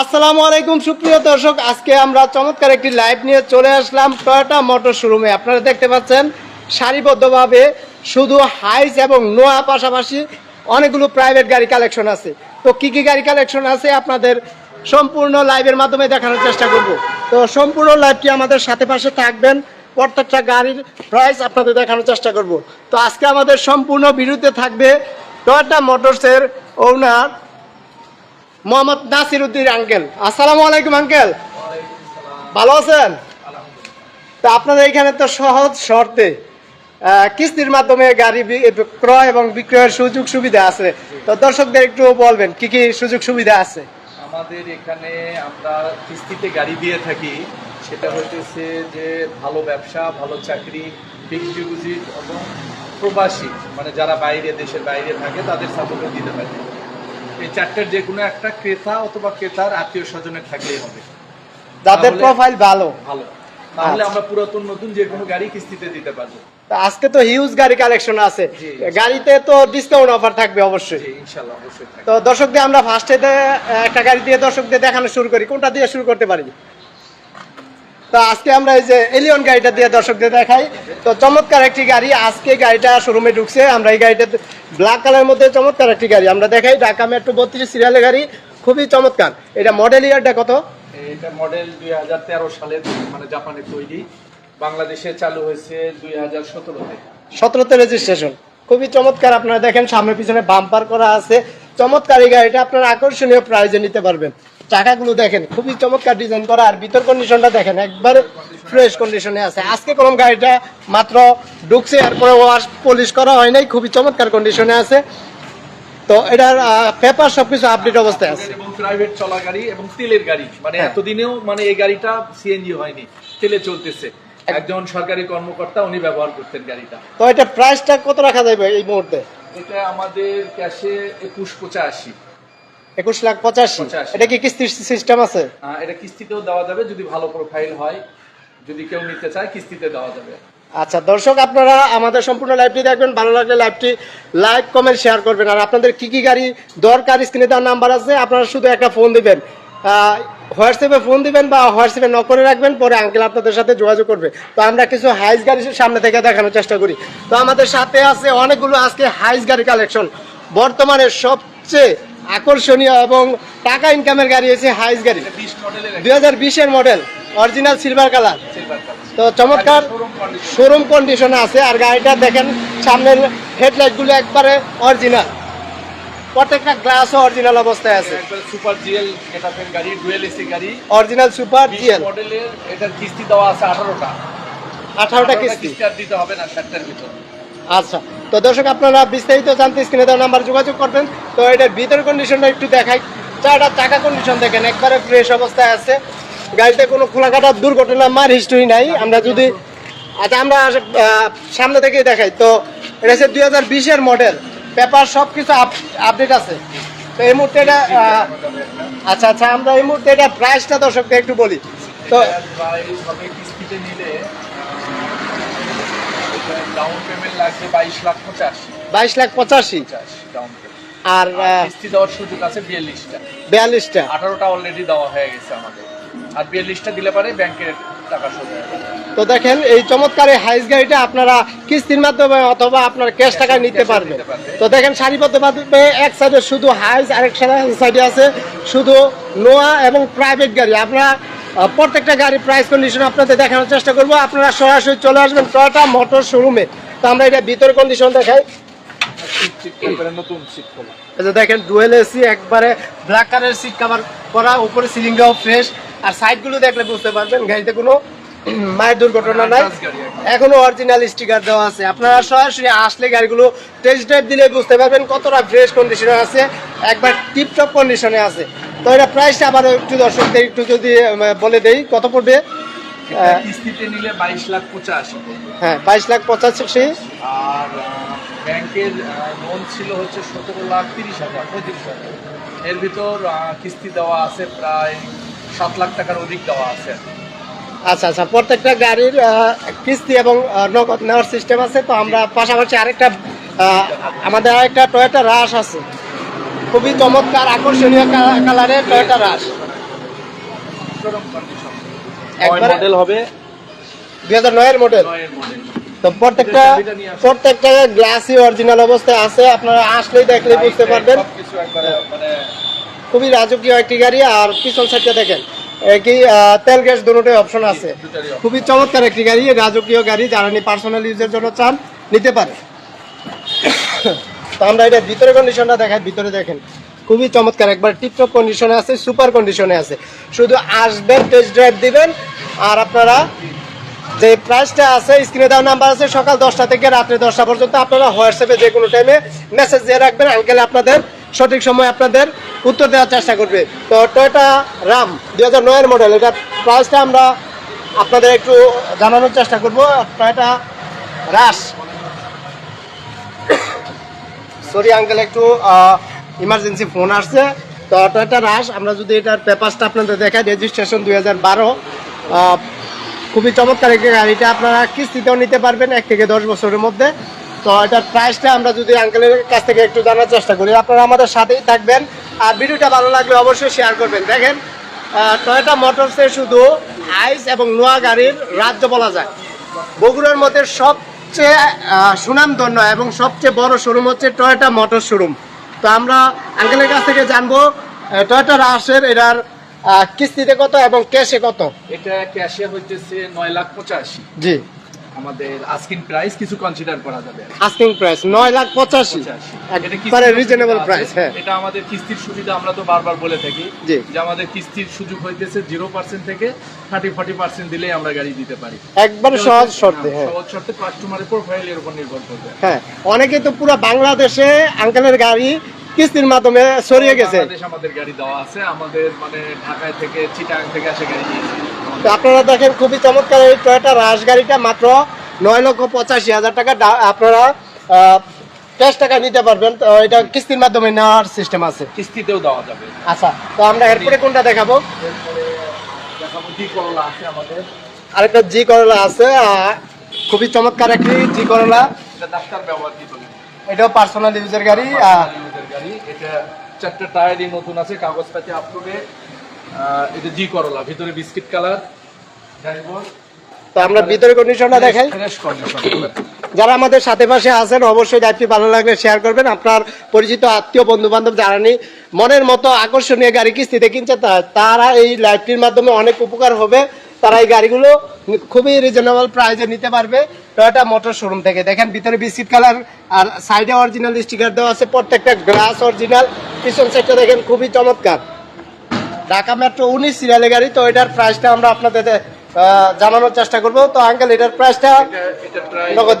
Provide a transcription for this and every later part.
আসসালামু আলাইকুম, সুপ্রিয় দর্শক। আজকে আমরা চমৎকার একটি লাইভ নিয়ে চলে আসলাম টয়োটা মোটর শোরুমে আপনারা দেখতে পাচ্ছেন, সারিবদ্ধভাবে শুধু হাইস এবং নোয়া পাশাপাশি অনেকগুলো প্রাইভেট গাড়ি কালেকশন আছে। তো কি কি গাড়ি কালেকশন আছে আপনাদের সম্পূর্ণ লাইভের মাধ্যমে দেখানোর চেষ্টা করব। তো সম্পূর্ণ লাইভটি আমাদের সাথে পাশে থাকবেন। প্রত্যেকটা গাড়ির প্রাইস আপনাদের দেখানোর চেষ্টা করব। তো আজকে আমাদের সম্পূর্ণ বিরুদ্ধে থাকবে টয়োটা মোটরসের ওনার মোহাম্মদ নাসির উদ্দিন আঙ্কেল। আসসালামু আলাইকুম, আঙ্কেল। ভালো আছেন? তো আপনাদের এখানে তো সহজ শর্তে কিস্তির মাধ্যমে গাড়ি ক্রয় এবং বিক্রয়ের সুযোগ সুবিধা আছে। তো দর্শকদের একটু বলবেন, কি কি সুযোগ সুবিধা আছে? আমাদের এখানে আমরা কিস্তিতে গাড়ি দিয়ে থাকি। সেটা হইতেছে যে ভালো ব্যবসা, ভালো চাকরি ফিক্সড ডিপোজিট এবং প্রবাসী মানে যারা বাইরে, দেশের বাইরে থাকে, তাদের সাপোর্টও দিতে পারি। এই চারটার যে কোনো একটা ক্রেতা অথবা ক্রেতার আত্মীয় স্বজনের থাকলেই হবে। যাদের প্রোফাইল ভালো। ভালো। তাহলে আচ্ছা। আমরা পুরাতন নতুন যে কোনো গাড়ি কিস্তিতে দিতে পারব। আজকে তো হিউজ গাড়ি কালেকশন আছে। গাড়িতে তো ডিসকাউন্ট অফার থাকবে অবশ্যই। তো দর্শকদের আমরা ফার্স্টে একটা গাড়ি দিয়ে দর্শকদের দেখানো শুরু করি। কোনটা দিয়ে শুরু করতে পারি? তো আজকে আমরা এই যে এলিয়ন গাড়িটা দিয়ে দর্শকদের দেখাই। তো চমৎকার একটি গাড়ি। আজকে গাড়িটা শোরুমে ঢুকছে। আমরা এই গাড়িটা ব্ল্যাক কালারের মধ্যে চমৎকার একটি গাড়ি। আমরা দেখাই ঢাকা মেট্রো বত্রিশ সিরিয়ালের গাড়ি। খুবই চমৎকার। এটা মডেল ইয়ারটা কত? এটা মডেল দুই হাজার তেরো সালের মানে জাপানে তৈরি। বাংলাদেশে চালু হয়েছে দুই হাজার সতেরোতে। সতেরোতে রেজিস্ট্রেশন খুবই চমৎকার। আপনারা দেখেন সামনে পিছনে বাম্পার করা আছে। চমৎকার এই গাড়িটা। আপনারা আকর্ষণীয় প্রাইজে নিতে পারবেন। চাকাগুলো দেখেন খুবই চমৎকার ডিজাইন করা আর ভিতর কন্ডিশনটা দেখেন একবারে ফ্রেশ কন্ডিশনে আছে। আজকে কোন গাড়িটা মাত্র ঢুকছে এরপরে ওয়াশ পলিশ করা হয় নাই খুবই চমৎকার কন্ডিশনে আছে। তো এটার পেপার সবকিছু আপডেট অবস্থায় আছে। এবং প্রাইভেট চলা গাড়ি এবং তেলের গাড়ি মানে হ্যাঁ। এতদিনেও মানে এই গাড়িটা সিএনজি হয়নি তেলে চলতেছে। একজন সরকারি কর্মকর্তা উনি ব্যবহার করতেন গাড়িটা। তো এটা প্রাইসটা কত রাখা যাবে এই মুহূর্তে? এটা আমাদের ক্যাশে একুশ পঁচাশি। একুশ লাখ পঁচাশি। এটা কি কিস্তির সিস্টেম আছে? এটা কিস্তিতেও দেওয়া যাবে যদি ভালো প্রোফাইল হয় যদি কেউ নিতে চায় কিস্তিতে দেওয়া যাবে। আচ্ছা দর্শক আপনারা আমাদের সম্পূর্ণ লাইভটি দেখবেন। ভালো লাগলে লাইভটি লাইক কমেন্ট শেয়ার করবেন। আর আপনাদের কি কি গাড়ি দরকার স্ক্রিনে তার নাম্বার আছে আপনারা শুধু একটা ফোন দিবেন। হোয়াটসঅ্যাপে ফোন দিবেন বা হোয়াটসঅ্যাপে নক করে রাখবেন পরে আঙ্কেল আপনাদের সাথে যোগাযোগ করবে। তো আমরা কিছু হাইস গাড়ি সামনে থেকে দেখানোর চেষ্টা করি। তো আমাদের সাথে আছে অনেকগুলো আজকে হাইস গাড়ি কালেকশন বর্তমানে সবচেয়ে আকর্ষণীয় এবং টাকা ইনকামের গাড়ি হচ্ছে হাইস গাড়ি। দুই হাজার বিশের মডেল অরিজিনাল সিলভার কালার তো চমৎকার শোরুম কন্ডিশন আছে আর গাড়িটা দেখেন সামনের হেডলাইটগুলো একবারে অরিজিনাল প্রত্যেকটা গ্লাসও অরিজিনাল অবস্থায় আছে। সুপার জিএল গেটাপের গাড়ি ডুয়েল এসি গাড়ি। অরিজিনাল সুপার জিএল মডেলের এটার কিস্তি দেওয়া আছে আঠারোটা। আঠারোটা কিস্তি। আর দিতে হবে না ভিতর। আচ্ছা তো দর্শক, আপনারা বিস্তারিত জানতে স্ক্রিনে দেওয়া নাম্বার যোগাযোগ করবেন। তো এটার ভিতর কন্ডিশনটা একটু দেখাই। চারটা চাকা কন্ডিশন দেখেন, একবারে ফ্রেশ অবস্থায় আছে। গাড়িতে কোনো খোলাকাটার দুর্ঘটনা, মার হিস্টরি নাই। আমরা যদি আচ্ছা আমরা সামনে থেকেই দেখাই। তো এটা হচ্ছে দুই হাজার বিশের মডেল পেপার সব কিছু আপডেট আছে। তো এই মুহূর্তে এটা আচ্ছা আচ্ছা আমরা এই মুহূর্তে এটা প্রাইসটা দর্শকদের একটু বলি। তো এটার প্রাইস হবে কিস্তিতে নিলে ডাউন পেমেন্ট লাগবে বাইশ লাখ পঁচাশি। বাইশ লাখ পঁচাশি? ডাউন পেমেন্ট আর কিস্তি দেওয়ার সুযোগ আছে বিয়াল্লিশটা। বিয়াল্লিশটা। আঠারোটা অলরেডি দেওয়া হয়ে গেছে আমাদের। আর বিয়াল্লিশটা দিলে পারে ব্যাংকের টাকা শোধ তো দেখেন এই চমৎকার এই হাইস গাড়িটা আপনারা কিস্তির মাধ্যমে অথবা আপনার ক্যাশ টাকায় নিতে পারবেন। তো দেখেন সারিবদ্ধভাবে এক সাইডে শুধু হাইস আরেক সাইডে আছে শুধু নোয়া এবং প্রাইভেট গাড়ি। আপনারা প্রত্যেকটা গাড়ি প্রাইস কন্ডিশন আপনাদের দেখানোর চেষ্টা করব। আপনারা সরাসরি চলে আসবেন টয়টা মোটর শোরুমে তো আমরা এটা ভিতর কন্ডিশন দেখাই। দেখেন ডুয়েল এসি একবারে ব্ল্যাক কালারের সিট কভার করা, উপরে সিলিংটাও ফ্রেশ আর সাইডগুলো দেখলে বুঝতে পারবেন, গাড়িতে কোনো মায়ের দুর্ঘটনা নাই। গাড়ি একদম। এখনও অরিজিনাল স্টিকার দেওয়া আছে। আপনারা সরাসরি আসলে গাড়িগুলো টেস্ট ড্রাইভ দিলে বুঝতে পারবেন কতটা ফ্রেশ কন্ডিশনে আছে। একবার টিপটপ কন্ডিশনে আছে। তো এটা প্রাইসটা আবার একটু দর্শকদের একটু যদি বলে দেই কত পড়বে? কিস্তিতে নিলে বাইশ লাখ পঁচাশি হ্যাঁ বাইশ লাখ পঁচাশি। আর ব্যাংকের লোন ছিল হচ্ছে সতেরো লাখ তিরিশ হাজার পঁয়ত্রিশ হাজার। এর ভিতর কিস্তি দেওয়া আছে প্রায় সাত লাখ টাকার অধিক দেওয়া আছে। আচ্ছা আচ্ছা প্রত্যেকটা গাড়ির কিস্তি এবং নগদ নেওয়ার সিস্টেম আছে। তো আমরা পাশাপাশি আরেকটা আমাদের আরেকটা টয়োটা রাশ আছে। খুবই চমৎকার আকর্ষণীয় কালারের টয়োটা মডেল হবে। দুই হাজার নয়ের মডেল তো প্রত্যেকটা। প্রত্যেকটা গ্লাসই অরিজিনাল অবস্থায় আছে। আপনারা আসলেই দেখলে বুঝতে পারবেন। মানে খুবই রাজকীয় একটি গাড়ি। আর পিছন সাইডটা দেখেন। আহ, তেল গ্যাস দুটোই অপশন আছে। খুবই চমৎকার একটি গাড়ি রাজকীয় গাড়ি যারা পার্সোনাল ইউজের জন্য চান নিতে পারে। তো আমরা এটা ভিতরে কন্ডিশনটা দেখাই ভিতরে দেখেন। খুবই চমৎকার একবার টিপটপ কন্ডিশনে আছে সুপার কন্ডিশনে আছে। শুধু আসবেন টেস্ট ড্রাইভ দিবেন আর আপনারা যে প্রাইসটা আছে স্ক্রিনে দেওয়া নাম্বার আছে সকাল দশটা থেকে রাত্রে দশটা পর্যন্ত আপনারা হোয়াটসঅ্যাপে যে কোনো টাইমে মেসেজ দিয়ে রাখবেন আঙ্কেল আপনাদের সঠিক সময় আপনাদের উত্তর দেওয়ার চেষ্টা করবে। তো টয়টা রাম দুই হাজার নয়ের মডেল এটা প্রাইসটা আমরা আপনাদের একটু জানানোর চেষ্টা করব। টয়টা রাস সরি আঙ্কেল একটু ইমার্জেন্সি ফোন আসছে। তো টয়টা রাস আমরা যদি এটার পেপারসটা আপনাদের দেখাই রেজিস্ট্রেশন দুই হাজার বারো খুবই চমৎকার একটি গাড়িটা আপনারা কিস্তিতেও নিতে পারবেন, এক থেকে দশ বছরের মধ্যে। তো এটার প্রাইসটা আমরা যদি আঙ্কেলের কাছ থেকে একটু জানার চেষ্টা করি আপনারা আমাদের সাথেই থাকবেন। আর ভিডিওটা ভালো লাগলে অবশ্যই শেয়ার করবেন। দেখেন টয়োটা মোটরসে শুধু আইস এবং নোয়া গাড়ির রাজ্য বলা যায়। বগুড়ার মধ্যে সবচেয়ে সুনামধন্য এবং সবচেয়ে বড় শোরুম হচ্ছে টয়োটা মোটর শোরুম তো আমরা আঙ্কেলের কাছ থেকে জানব টয়োটা রাসের এটার কিস্তিতে কত এবং ক্যাশে কত? এটা ক্যাশে হইতেছে নয় লাখ পঁচাশি। জি। আমাদের আস্কিং প্রাইস কিছু কনসিডার করা যাবে আস্কিং প্রাইস নয় লাখ পঁচাশি। পঁচাশি। একবারে রিজনেবল প্রাইস হ্যাঁ। এটা আমাদের কিস্তির সুবিধা আমরা তো বারবার বলে থাকি যে আমাদের কিস্তির সুযোগ হইতেছে জিরো পার্সেন্ট থেকে থার্টি ফর্টি পার্সেন্ট দিলেই আমরা গাড়ি দিতে পারি। একবারে সহজ শর্তে হ্যাঁ সহজ শর্তে কাস্টমারের প্রোফাইলের উপর নির্ভর করবে। হ্যাঁ অনেকে তো পুরো বাংলাদেশে আঙ্কেলের গাড়ি কিস্তির মাধ্যমে ছড়িয়ে গেছে। আমাদের গাড়ি দেওয়া আছে। আমাদের মানে ঢাকায় থেকে চিটাং থেকে আসে গাড়ি নিয়েছি তো আপনারা দেখেন খুবই চমৎকার এই টয়োটা রাশ গাড়িটা মাত্র নয় লক্ষ পঁচাশি হাজার টাকা। আপনারা ক্যাশ টাকা নিতে পারবেন। তো এটা কিস্তির মাধ্যমে নেওয়ার সিস্টেম আছে। কিস্তিতেও দেওয়া যাবে। আচ্ছা তো আমরা এরপরে কোনটা দেখাবো? আরেকটা জি করলা আছে খুবই চমৎকার একটি জি করলা এটাও পার্সোনাল ইউজের গাড়ি এটা চারটা টায়ারই নতুন আছে কাগজপাতি আপ টু ডেট এটা জি করলা ভিতরে বিস্কিট কালার ড্যাশবোর্ড তো আমরা ভিতরে কন্ডিশনটা দেখাই। যারা আমাদের সাথে পাশে আছেন অবশ্যই লাইভটি ভালো লাগলে শেয়ার করবেন। আপনার পরিচিত আত্মীয় বন্ধু বান্ধব যারা নি মনের মতো আকর্ষণীয় গাড়ি কিস্তিতে কিনছে তারা এই লাইভটির মাধ্যমে অনেক উপকার হবে। তারা এই গাড়িগুলো খুবই রিজনেবল প্রাইসে নিতে পারবে। টয়োটা মোটর শোরুম থেকে। দেখেন ভিতরে বিস্কিট কালার আর সাইডে অরিজিনাল স্টিকার দেওয়া আছে। প্রত্যেকটা গ্লাস অরিজিনাল পিছন সাইডটা দেখেন খুবই চমৎকার। ঢাকা মেট্রো উনিশ সিরিয়ালের গাড়ি তো এটার প্রাইসটা আমরা আপনাদের জানানোর চেষ্টা করব। তো আঙ্কেল এটার প্রাইসটা নগদ।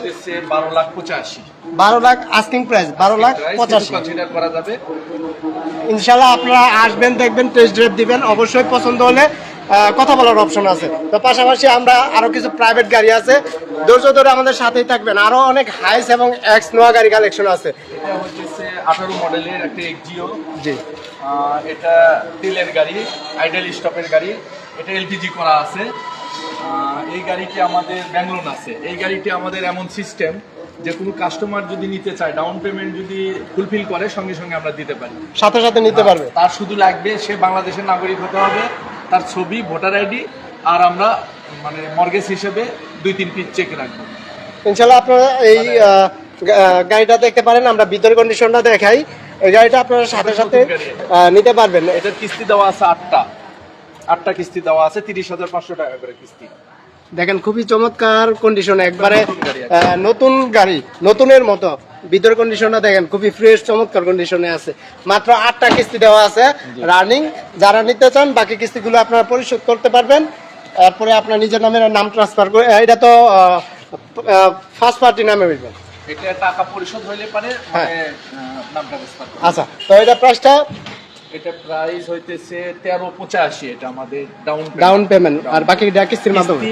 বারো লাখ পঁচাশি। বারো লাখ আস্কিং প্রাইস বারো লাখ পঁচাশি। করা যাবে। ইনশাল্লাহ আপনারা আসবেন দেখবেন টেস্ট ড্রাইভ দিবেন। অবশ্যই পছন্দ হলে কথা বলার অপশন আছে। তো পাশাপাশি আমরা আরও কিছু প্রাইভেট গাড়ি আছে। ধৈর্য ধরে আমাদের সাথেই থাকবেন। আরও অনেক হাইস এবং এক্স নোয়া গাড়ি কালেকশন আছে। এটা হচ্ছে আঠারো মডেলের একটা এক্সিও জি। এটা তেলের গাড়ি আইডেল স্টপের গাড়ি এটা এলপিজি করা আছে। এই গাড়িটি আমাদের ব্যাঙ্গলোন আছে। এই গাড়িটি আমাদের এমন সিস্টেম যে কোনো কাস্টমার যদি নিতে চায় ডাউন পেমেন্ট যদি ফুলফিল করে সঙ্গে সঙ্গে আমরা দিতে পারি। সাথে সাথে নিতে পারবে? তার শুধু লাগবে সে বাংলাদেশের নাগরিক হতে হবে তার ছবি ভোটার আইডি আর আমরা মানে মর্গেজ হিসেবে দুই তিন পিস চেক রাখব। ইনশাল্লাহ আপনারা এই আহ, গাড়িটা দেখতে পারেন আমরা ভিতরে কন্ডিশনটা দেখাই। এই গাড়িটা আপনারা সাথে সাথে নিতে পারবেন। এটার কিস্তি দেওয়া আছে আটটা। আটটা কিস্তি দেওয়া আছে তিরিশ হাজার পাঁচশো টাকা করে কিস্তি। দেখেন খুবই চমৎকার কন্ডিশন একবারে নতুন গাড়ি নতুনের মতো। ভিতর কন্ডিশনটা দেখেন খুবই ফ্রেশ চমৎকার কন্ডিশনে আছে। মাত্র আটটা কিস্তি দেওয়া আছে রানিং যারা নিতে চান বাকি কিস্তিগুলো আপনারা পরিশোধ করতে পারবেন। তারপরে আপনার নিজের নামে নাম ট্রান্সফার করে এটা তো ফার্স্ট পার্টি নামে হইবে। এটা টাকা পরিশোধ হইলে পারে হ্যাঁ। মানে নামটা আচ্ছা তো এটা প্রাইসটা এটা প্রাইস হইতেছে তেরো পঁচাশি এটা আমাদের ডাউন ডাউন পেমেন্ট আর বাকি কিস্তির মাধ্যমে?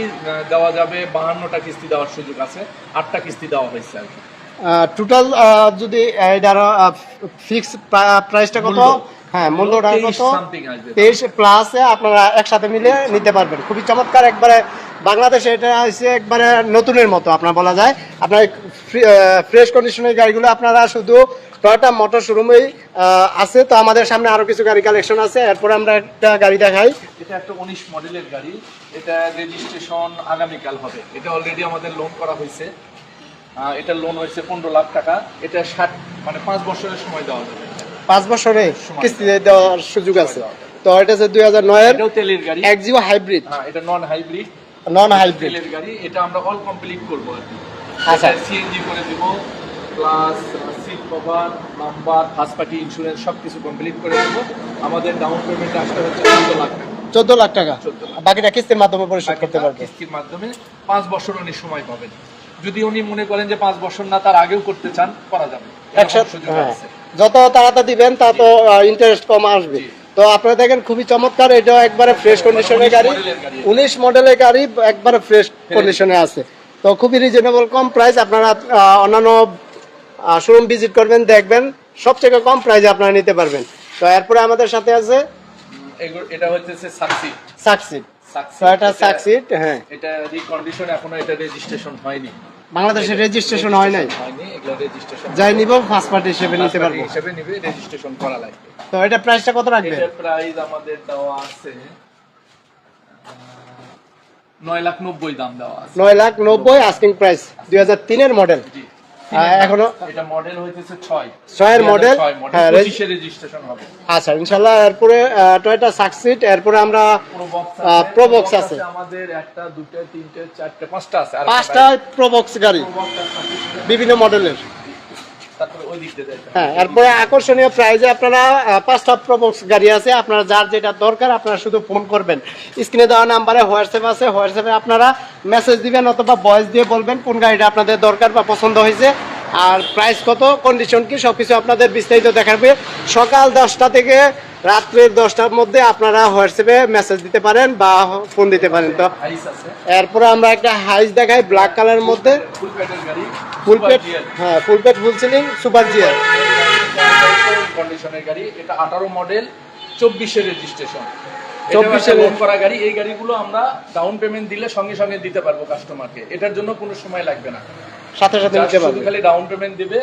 দেওয়া যাবে বাহান্নটা কিস্তি দেওয়ার সুযোগ আছে আটটা কিস্তি দেওয়া হয়েছে আর টোটাল যদি এটার ফিক্স প্রাইসটা কত। হ্যাঁ মূল্যটা কত? তেইশ প্লাসে আপনারা একসাথে মিলে নিতে পারবেন। খুবই চমৎকার একবারে বাংলাদেশে এটা হচ্ছে একবারে নতুনের মতো আপনার বলা যায়। আপনার ফ্রেশ কন্ডিশনের গাড়িগুলো আপনারা শুধু টয়টা মোটর শোরুমেই আছে। তো আমাদের সামনে আরও কিছু গাড়ি কালেকশন আছে। এরপরে আমরা একটা গাড়ি দেখাই। এটা একটা উনিশ মডেলের গাড়ি। এটা রেজিস্ট্রেশন আগামীকাল হবে। এটা অলরেডি আমাদের লোন করা হয়েছে। এটা লোন হয়েছে পনেরো লাখ টাকা। এটা ষাট মানে পাঁচ বছরের সময় দেওয়া যাবে। পাঁচ বছরে কিস্তিতে দেওয়ার সুযোগ আছে। তো এটা হচ্ছে দুই হাজার নয়ের এটাও তেলের গাড়ি। Axio hybrid. হ্যাঁ এটা নন হাইব্রিড নন হাইব্রিড গাড়ি এটা আমরা অল কমপ্লিট করব আর কি। আচ্ছা। সিএনজি করে দিব plus seat cover number first party insurance সব কিছু কমপ্লিট করে দেবো। আমাদের ডাউন পেমেন্ট আসতে হচ্ছে চোদ্দ লাখ টাকা। চোদ্দ লাখ টাকা। 14 লাখ। বাকিটা কিস্তির মাধ্যমে পরিশোধ করতে টাকা পারবে। কিস্তির মাধ্যমে পাঁচ বছর উনি সময় পাবেন। যদি উনি মনে করেন যে পাঁচ বছর না তার আগেও করতে চান করা যাবে। একসাথে সুযোগ হ্যাঁ। যত তাড়াতাড়ি দিবেন তত ইন্টারেস্ট কম আসবে। তো আপনারা দেখেন খুবই চমৎকার এটা একবারে ফ্রেশ কন্ডিশনের গাড়ি। উনিশ মডেলের গাড়ি একবারে ফ্রেশ কন্ডিশনে আছে। তো খুবই রিজনেবল কম প্রাইস আপনারা অন্যান্য শোরুম ভিজিট করবেন দেখবেন সবথেকে কম প্রাইসে আপনারা নিতে পারবেন। তো এরপরে আমাদের সাথে আছে এটা হচ্ছে সাকসিড সাকসিড সাকসিড হ্যাঁ। এটা রিকন্ডিশন এখনও এটা রেজিস্ট্রেশন হয়নি। বাংলাদেশের রেজিস্ট্রেশন হয় নাই। যাই নিব ফার্স্ট পার্টি হিসেবে নিতে পারব। হিসেবে নিবে রেজিস্ট্রেশন করা লাগবে। তো এটা প্রাইসটা কত রাখবে এটা প্রাইস আমাদের দেওয়া আছে নয় লাখ নব্বই দাম দেওয়া আছে। নয় লাখ নব্বই আস্কিং প্রাইস দুই হাজার তিনের মডেল জি। এখনও এটা মডেল হইতেছে হ্যাঁ, রেজিস্ট্রেশন হবে। আচ্ছা ইনশাআল্লাহ এরপরে টয়টা সাকসিট এরপরে আমরা আছে Pro Box Pro Box আছে। আমাদের একটা দুটো তিনটে চারটে পাঁচটা আছে। পাঁচটা প্রবক্স গাড়ি। বিভিন্ন মডেলের হ্যাঁ এরপরে আকর্ষণীয় প্রাইজে আপনারা পাঁচটা প্রবক্স গাড়ি আছে, আপনারা যার যেটা দরকার আপনারা শুধু ফোন করবেন। স্ক্রিনে দেওয়া নাম্বারে হোয়াটসঅ্যাপ আছে হোয়াটসঅ্যাপে আপনারা মেসেজ দিবেন অথবা ভয়েস দিয়ে বলবেন কোন গাড়িটা আপনাদের দরকার বা পছন্দ হয়েছে। আর প্রাইস কত কন্ডিশন কি, সবকিছু আপনাদের বিস্তারিত দেখাবে। সকাল দশটা থেকে রাত্রের দশটার মধ্যে আপনারা হোয়াটসঅ্যাপে মেসেজ দিতে পারেন বা ফোন দিতে পারেন। তো এরপরে আমরা একটা হাইস দেখাই ব্ল্যাক কালারের মধ্যে। ফুল পেট হ্যাঁ ফুল পেট ফুল সিলিং সুপার জিয়ার কন্ডিশনের গাড়ি এটা আঠারো মডেল চব্বিশের রেজিস্ট্রেশন 24 এর- লোন করা গাড়ি এই গাড়িগুলো আমরা ডাউন পেমেন্ট দিলে সঙ্গে সঙ্গে দিতে পারব কাস্টমারকে এটার জন্য কোনো সময় লাগবে না। সাথে সাথে নিতে পারবে। খালি ডাউন পেমেন্ট দিবে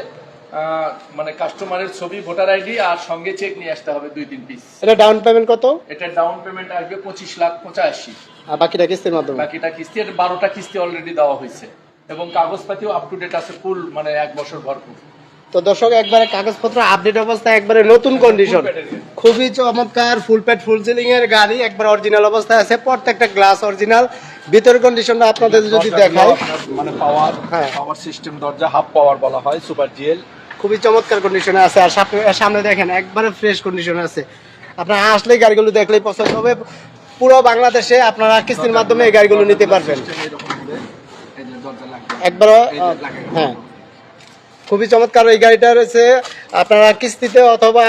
মানে কাস্টমারের ছবি ভোটার আইডি আর সঙ্গে চেক নিয়ে আসতে হবে দুই তিন পিস এটা ডাউন পেমেন্ট কত? এটা ডাউন পেমেন্ট আসবে পঁচিশ লাখ পঁচাশি। আর বাকিটা কিস্তির মাধ্যমে? বাকিটা কিস্তি এটা বারোটা কিস্তি অলরেডি দেওয়া হয়েছে। এবং কাগজপাতিও আপ টু ডেট আছে ফুল মানে এক বছর ভরপুর। তো দর্শক একবারে কাগজপত্র আপডেট অবস্থায় একবারে নতুন কন্ডিশন এর। খুবই চমৎকার ফুল প্যাড ফুল সিলিং এর গাড়ি একবার অরিজিনাল অবস্থায় আছে প্রত্যেকটা গ্লাস অরিজিনাল ভিতর কন্ডিশনটা আপনাদের যদি দেখাই। মানে পাওয়ার হ্যাঁ। পাওয়ার সিস্টেম দরজা হাফ পাওয়ার বলা হয় সুপার জিএল খুবই চমৎকার কন্ডিশনে আছে। আর সামনে দেখেন একবারে ফ্রেশ কন্ডিশনে আছে। আপনারা আসলেই গাড়িগুলো দেখলেই পছন্দ হবে। পুরো বাংলাদেশে আপনারা কিস্তির মাধ্যমে এই গাড়িগুলো নিতে পারবেন। একবারও হ্যাঁ। খুবই চমৎকার এই গাড়িটা রয়েছে। আপনারা কিস্তিতে অথবা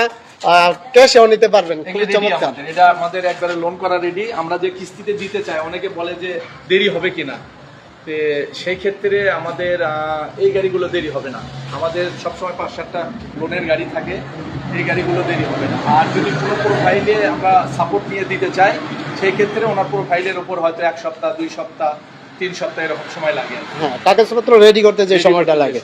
ক্যাশেও নিতে পারবেন। খুবই চমৎকার। এটা আমাদের একবারে লোন করা রেডি আমরা যে কিস্তিতে দিতে চাই অনেকে বলে যে দেরি হবে কিনা। তে সেই ক্ষেত্রে আমাদের এই গাড়িগুলো দেরি হবে না। আমাদের সবসময় পাঁচ সাতটা লোনের গাড়ি থাকে এই গাড়িগুলো দেরি হবে না। আর যদি কোনো প্রোফাইলে আমরা সাপোর্ট নিয়ে দিতে চাই সেই ক্ষেত্রে ওনার প্রোফাইলের উপর হয়তো এক সপ্তাহ দুই সপ্তাহ তিন সপ্তাহ এরকম সময় লাগে। হ্যাঁ কাগজপত্র রেডি করতে যে সময়টা লাগে।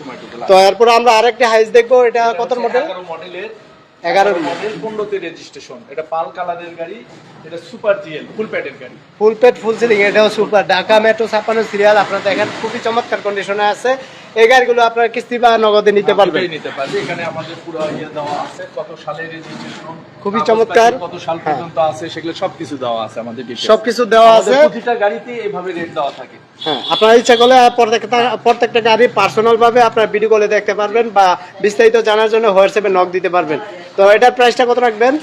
তো এরপর আমরা আরেকটা হাইস দেখব এটা কত মডেল মডেলের 11 এগারো মডেল পনেরোতে রেজিস্ট্রেশন এটা পাল কালারের গাড়ি এটা সুপার জিএল ফুল প্যাডের গাড়ি। ফুল পেট ফুল সিলিং এটাও সুপার ঢাকা মেট্রো সিরিয়াল আপনারা দেখেন খুবই চমৎকার কন্ডিশনে আছে। এই গাড়িগুলো আপনারা কিস্তি বা নগদে নিতে পারবেন। নিতে পারবে এখানে আমাদের পুরো ইয়ে দেওয়া আছে কত সালে রেজিস্ট্রেশন খুবই চমৎকার। কত সাল হ্যাঁ। পর্যন্ত আছে সেগুলো সবকিছু দেওয়া আছে আমাদের। সবকিছু দেওয়া আছে। প্রতিটা গাড়িতে এইভাবে রেট দেওয়া থাকে। হ্যাঁ। আপনারা ইচ্ছা করলে প্রত্যেকটা প্রত্যেকটা গাড়ি পার্সোনাল ভাবে আপনারা ভিডিও কলে দেখতে পারবেন বা বিস্তারিত জানার জন্য হোয়াটসঅ্যাপে নক দিতে পারবেন। তো এটার প্রাইসটা কত রাখবেন?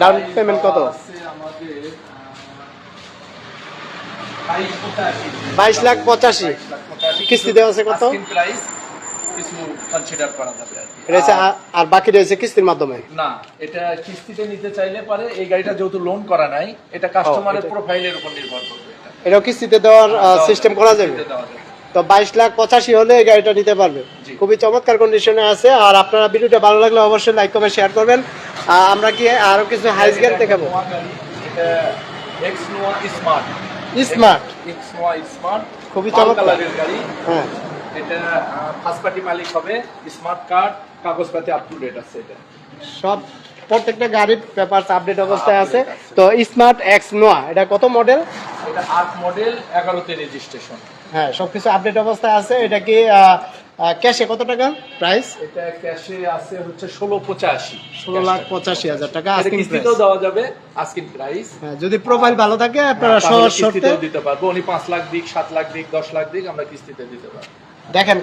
ডাউন পেমেন্ট কত? বাইশ লাখ পঁচাশি। কিস্তি দেওয়া আছে কত? আর বাকি রয়েছে কিস্তির মাধ্যমে? না এটা কিস্তিতে নিতে চাইলে পারে এই গাড়িটা যেহেতু লোন করা নাই এটা কাস্টমারের প্রোফাইলের উপর নির্ভর করবে। এটাও কিস্তিতে দেওয়ার সিস্টেম করা যাবে। তো বাইশ লাখ পঁচাশি হলে এই গাড়িটা নিতে পারবে। খুবই চমৎকার কন্ডিশনে আছে। আর আপনারা ভিডিওটা ভালো লাগলে অবশ্যই লাইক কমেন্ট শেয়ার করবেন। আমরা কি আরও কিছু হাইস গাড়ি দেখাবো? স্মার্ট খুবই চমৎকার। হ্যাঁ। এটা ফার্স্ট পার্টি মালিক হবে। স্মার্ট কার্ড কাগজপাতি আপ টু ডেট আছে এটা। সব প্রত্যেকটা গাড়ির পেপার আপডেট অবস্থায় আছে। আছে। তো স্মার্ট এক্স নোয়া এটা কত মডেল এটা আট মডেল এগারোতে রেজিস্ট্রেশন হ্যাঁ আপডেট অবস্থায় আছে। এটা কি ক্যাশে কত টাকা প্রাইস এটা ক্যাশে আছে হচ্ছে ষোলো পঁচাশি। ষোলো লাখ পঁচাশি হাজার টাকা আজকে কিস্তিতেও দেওয়া যাবে আজকে প্রাইস হ্যাঁ, যদি প্রোফাইল ভালো থাকে আপনারা সহজ শর্তে দিতে পারব। উনি পাঁচ লাখ দিক সাত লাখ দিক দশ লাখ দিক আমরা কিস্তিতে দিতে পারব। দেখেন